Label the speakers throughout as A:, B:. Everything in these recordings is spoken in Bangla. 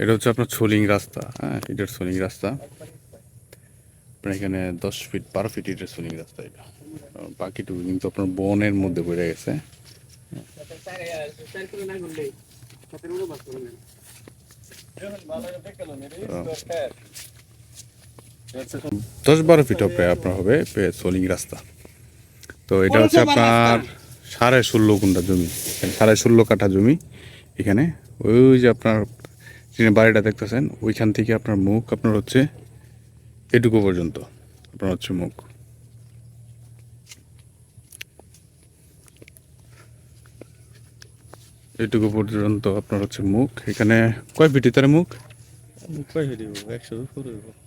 A: এটা হচ্ছে আপনার সোলিং রাস্তা হ্যাঁ এটার সোলিং রাস্তা। আপনার এখানে দশ ফিট বারো ফিট এটার সোলিং রাস্তা এটা। বাকিটুকু কিন্তু আপনার বনের মধ্যে পড়ে গেছে। দশ বারো ফিট প্রায় আপনার হবে সোলিং রাস্তা। তো এটা হচ্ছে আপনার সাড়ে ষোলো কুন্টা জমি। সাড়ে ষোলো কাঠা জমি। এখানে ওই যে আপনার যিনি বাড়িটা দেখতেছেন ওইখান থেকে আপনার মুখ আপনার হচ্ছে এটুকু পর্যন্ত আপনার হচ্ছে মুখ। এটুকু পর্যন্ত আপনার হচ্ছে মুখ। এখানে কয় ফিট তার মুখ?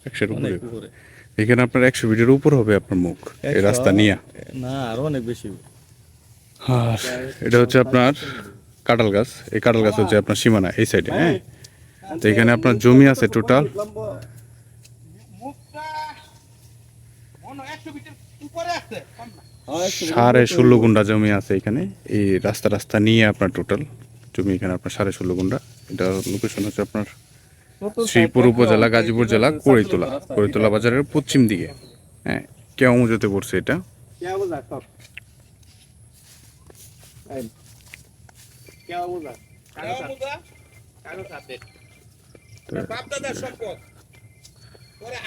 A: একশোর উপরে। এখানে আপনার একশো ফিটের উপর হবে আপনার মুখ এই রাস্তা নিয়ে।
B: না আরও অনেক বেশি
A: আর এটা হচ্ছে আপনার কাঁঠাল গাছ এই কাঁঠাল গাছ হচ্ছে আপনার সীমানা এই সাইডে হ্যাঁ? তো এখানে আপনার জমি আছে টোটাল সাড়ে ষোলো গুন্ডা জমি আছে এখানে। এই রাস্তা রাস্তা নিয়ে আপনার টোটাল জমি এখানে আপনার সাড়ে ষোলো গুন্ডা। এটা লোকেশন হচ্ছে আপনার শ্রীপুর উপজেলা, গাজীপুর জেলা কড়িতলা কড়িতলা বাজারের পশ্চিম দিকে। হ্যাঁ কেমজতে পড়ছে এটা।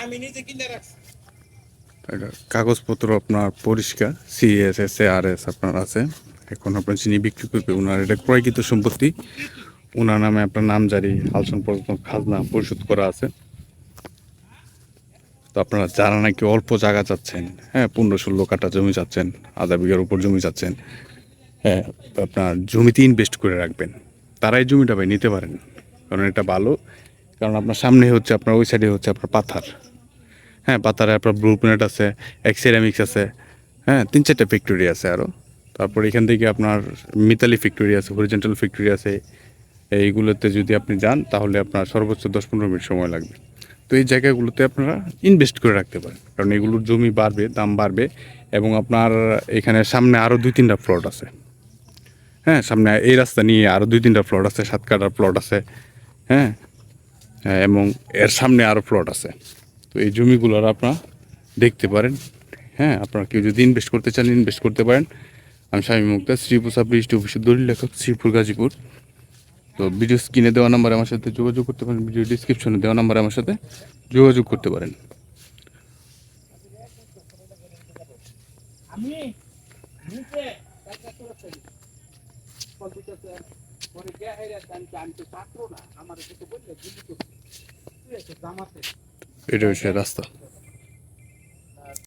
C: আমি নিজে কিনে রাখছি।
A: এটা কাগজপত্র আপনার পরিষ্কার সিএস এস আর এস আপনার আছে। এখন আপনার যিনি বিক্রি করবে ওনার এটা ক্রয়কৃত সম্পত্তি ওনার নামে আপনার নাম জারি হালসন পর্যন্ত খাজনা পরিশোধ করা আছে। তো আপনারা যারা নাকি অল্প জায়গা চাচ্ছেন হ্যাঁ পনেরো ষোলো কাটা জমি চাচ্ছেন আধা বিঘার উপর জমি চাচ্ছেন হ্যাঁ আপনার জমিতে ইনভেস্ট করে রাখবেন। তারাই জমিটা ভাই নিতে পারেন। কারণ এটা ভালো কারণ আপনার সামনে হচ্ছে আপনার ওই সাইডে হচ্ছে আপনার পাথার। হ্যাঁ পাথারে আপনার ব্লু প্ল্যানেট আছে এক্সেরামিক্স আছে হ্যাঁ তিন চারটে ফ্যাক্টরি আছে আরও তারপর এখান থেকে আপনার মিতালি ফ্যাক্টরি আছে হরিজেন্টাল ফ্যাক্টরি আছে। এইগুলোতে যদি আপনি যান তাহলে আপনার সর্বোচ্চ দশ পনেরো মিনিট সময় লাগবে। তো এই জায়গাগুলোতে আপনারা ইনভেস্ট করে রাখতে পারেন। কারণ এগুলোর জমি বাড়বে দাম বাড়বে এবং আপনার এখানে সামনে আরও দুই তিনটা প্লট আছে। হ্যাঁ সামনে এই রাস্তা নিয়ে আরও দুই তিনটা প্লট আছে সাত কাটার প্লট আছে। হ্যাঁ, এবং এর সামনে আরও প্লট আছে। তো এই জমিগুলোর আপনারা দেখতে পারেন। হ্যাঁ আপনারা কেউ যদি ইনভেস্ট করতে চান ইনভেস্ট করতে পারেন। আমি স্বামী মুক্তা, শ্রীপুর রেজিস্ট্রি অফিসের দলিল লেখক, শ্রীপুর গাজীপুর। তো ভিডিও স্ক্রিনে দেওয়া নাম্বারে আমার সাথে যোগাযোগ করতে পারেন। ভিডিও ডিসক্রিপশনে দেওয়া নাম্বারে আমার সাথে যোগাযোগ করতে পারেন।
C: আমি নিচে টাকা করেছি কম্পিউটারতে পরে কে হেরে আমি আমি তো ছাত্র না আমার কিছু বললে দিদি তো তুই এসে জামাতে
A: এটা হচ্ছে রাস্তা।